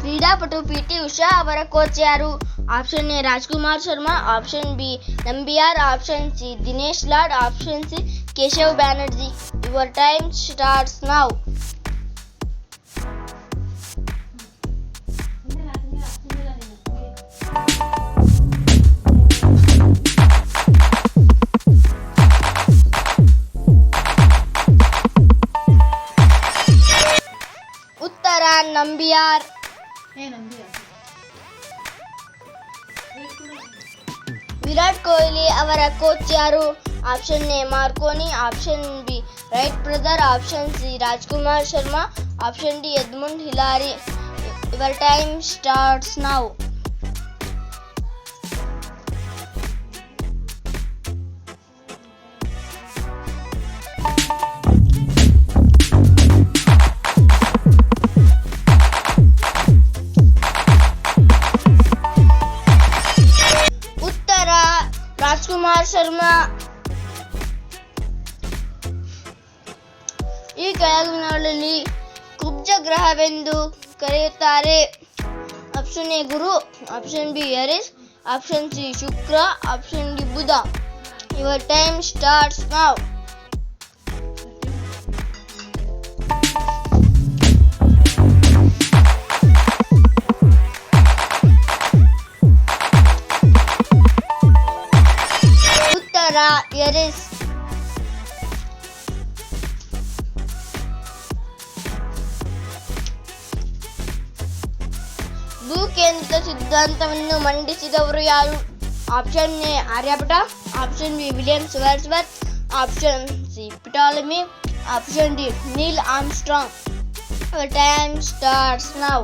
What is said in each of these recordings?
ಕ್ರೀಡಾಪಟು P T Usha ಅವರ coach ಯಾರು option A Rajkumar Sharma option B Nambiar option C Dinesh Lad option C Keshav Banerjee your time starts now ಉತ್ತರ ನಂಬಿಯಾರ್ ವಿರಾಟ್ ಕೊಹ್ಲಿ ಅವರ coach ಯಾರು option A Marconi option B Wright brother option C Rajkumar Sharma option D Edmund Hillary your time starts now ಕೆಳಗಿನಲ್ಲಿ ಕುಬ್ಜ ಗ್ರಹವೆಂದು ಕರೆಯುತ್ತಾರೆ option A Guru option B Eris option C Shukra option D ಬುಧ your time starts now ಉತ್ತರ Eris ಭೂಕೇಂದ್ರಿತ ಸಿದ್ಧಾಂತವನ್ನು ಮಂಡಿಸಿದವರು ಯಾರು option A Aryabhata option B Williams Wordsworth option C Ptolemy option D Neil Armstrong time starts now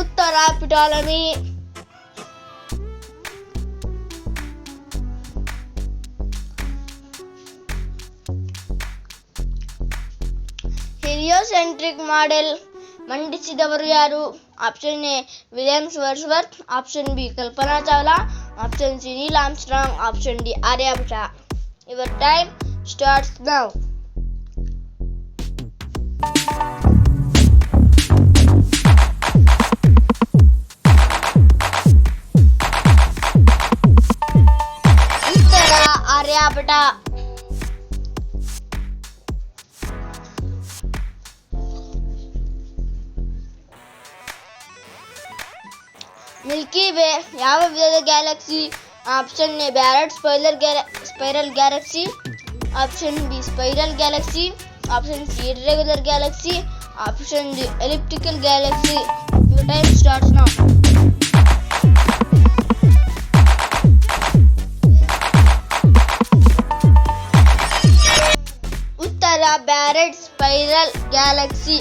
ಉತ್ತರ ಪಿಟಾಲಮಿ ಹಿಲಿಯೋಸೆಂಟ್ರಿಕ್ model ಮಂಡಿಸಿದವರು ಯಾರು option A Williams Wordsworth option B Kalpana Chawla option C Neil Armstrong option D Aryabhata your time starts now ಯಾವ ವಿಧದ galaxy option A barred spiral spiral galaxy option B spiral galaxy option C irregular galaxy option D elliptical galaxy your time starts now ಉತ್ತರ barred spiral galaxy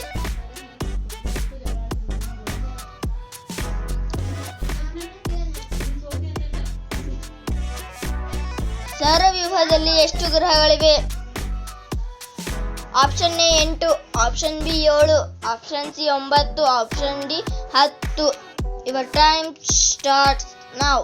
ಸೌರವ್ಯೂಹದಲ್ಲಿ ಎಷ್ಟು ಗ್ರಹಗಳಿವೆ? Option A ಎಂಟು, option B ಏಳು, option C ಒಂಬತ್ತು, option D ಹತ್ತು. Your time starts now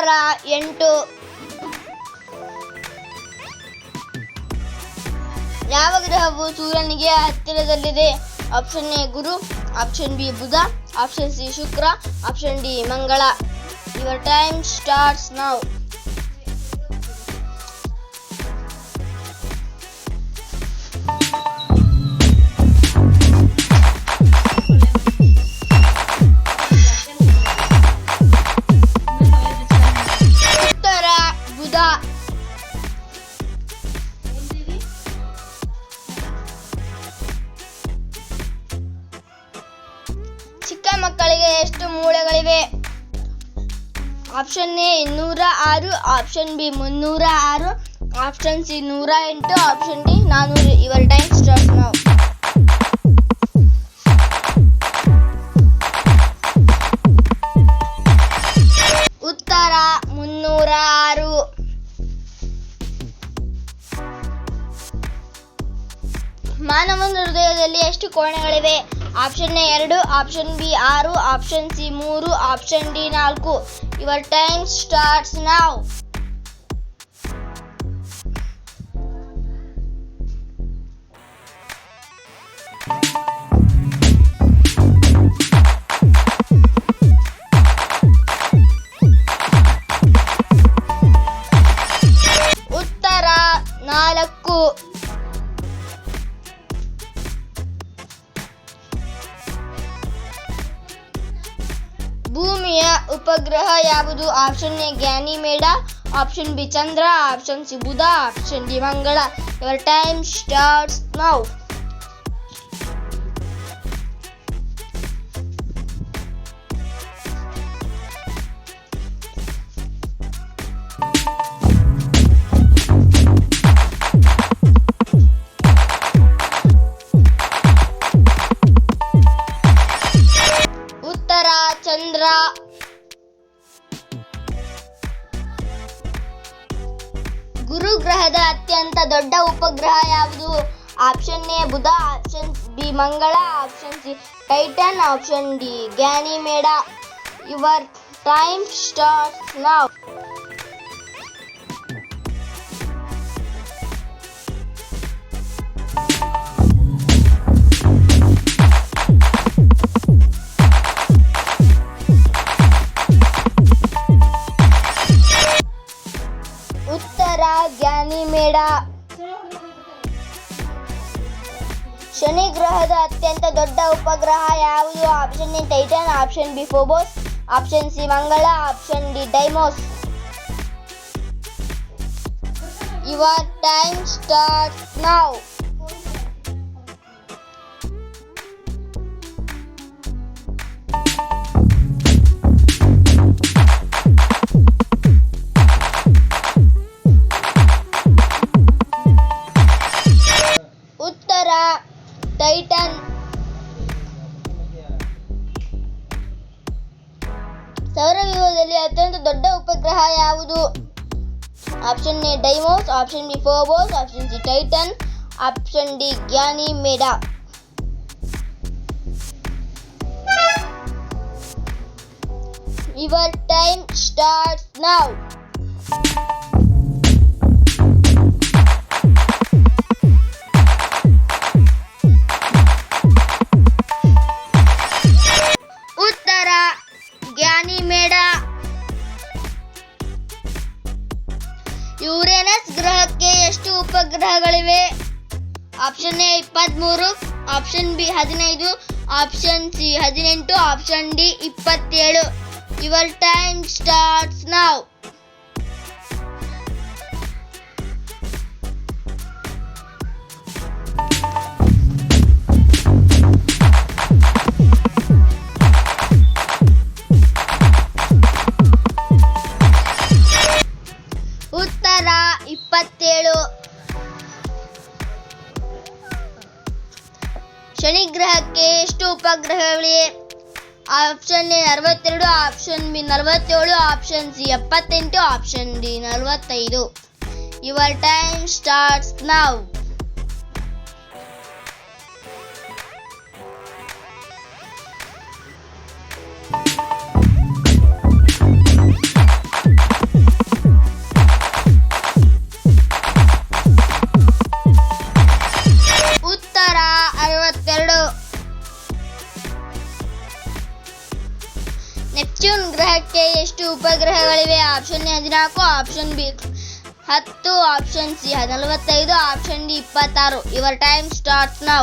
ಉತ್ತರ ಎಂಟು. ಯಾವ ಗ್ರಹವು ಸೂರ್ಯನಿಗೆ ಹತ್ತಿರದಲ್ಲಿದೆ? ಆಪ್ಷನ್ ಎ ಗುರು ಆಪ್ಷನ್ ಬಿ ಬುಧ ಆಪ್ಷನ್ ಸಿ ಶುಕ್ರ ಆಪ್ಷನ್ ಡಿ ಮಂಗಳ. Your time starts now option A ಇನ್ನೂರ ಆರು ಆಪ್ಷನ್ ಬಿ ಮುನ್ನೂರ ಆರು ಆಪ್ಷನ್ ಸಿ ನೂರ ಎಂಟು ಆಪ್ಷನ್ ಡಿ ನಾನೂರು ಇವರ್ ಟೈಮ್ ಸ್ಟಾರ್ಟ್ ನಾವು ಕೋಣೆಗಳಿವೆ. ಆಪ್ಷನ್ ಎ ಎರಡು ಆಪ್ಷನ್ ಬಿ ಆರು ಆಪ್ಷನ್ ಸಿ ಮೂರು ಆಪ್ಷನ್ ಡಿ ನಾಲ್ಕು. Your time starts now option A Ganymede option B Chandra option C Buddha option D Mangla your time starts now B ಮಂಗಳ option C Titan option D Ganymede your time start now ಅತ್ಯಂತ ದೊಡ್ಡ ಉಪಗ್ರಹ ಯಾವುದು? Option A Titan option B Phobos option C ಮಂಗಳ option D Deimos your time start now Option before was option C Titan. Option D Ganymeda. Your time starts now. ಉಪಗ್ರಹಗಳಿವೆ option A ಇಪ್ಪತ್ತ್ಮೂರು option B ಹದಿನೈದು option C ಹದಿನೆಂಟು option D ಇಪ್ಪತ್ತೇಳು. Your time starts now ಉತ್ತರ ಇಪ್ಪತ್ತೇಳು. ಶನಿ ಗ್ರಹಕ್ಕೆ ಎಷ್ಟು ಉಪಗ್ರಹಗಳಿವೆ option A ಅರವತ್ತೆರಡು ಆಪ್ಷನ್ ಬಿ ನಲವತ್ತೇಳು ಆಪ್ಷನ್ ಸಿ ಎಪ್ಪತ್ತೆಂಟು ಆಪ್ಷನ್ ಡಿ ನಲವತ್ತೈದು ಯುವರ್ ಟೈಮ್ ಸ್ಟಾರ್ಟ್ಸ್ ನಾವ್ Neptune ಗ್ರಹಕ್ಕೆ ಎಷ್ಟು ಉಪಗ್ರಹಗಳಿವೆ? ಆಪ್ಷನ್ ಎ ಹದಿನಾಲ್ಕು ಆಪ್ಷನ್ ಬಿ ಹತ್ತು ಆಪ್ಷನ್ ಸಿ ನಲವತ್ತೈದು ಆಪ್ಷನ್ ಡಿ ಇಪ್ಪತ್ತಾರು. Your time start now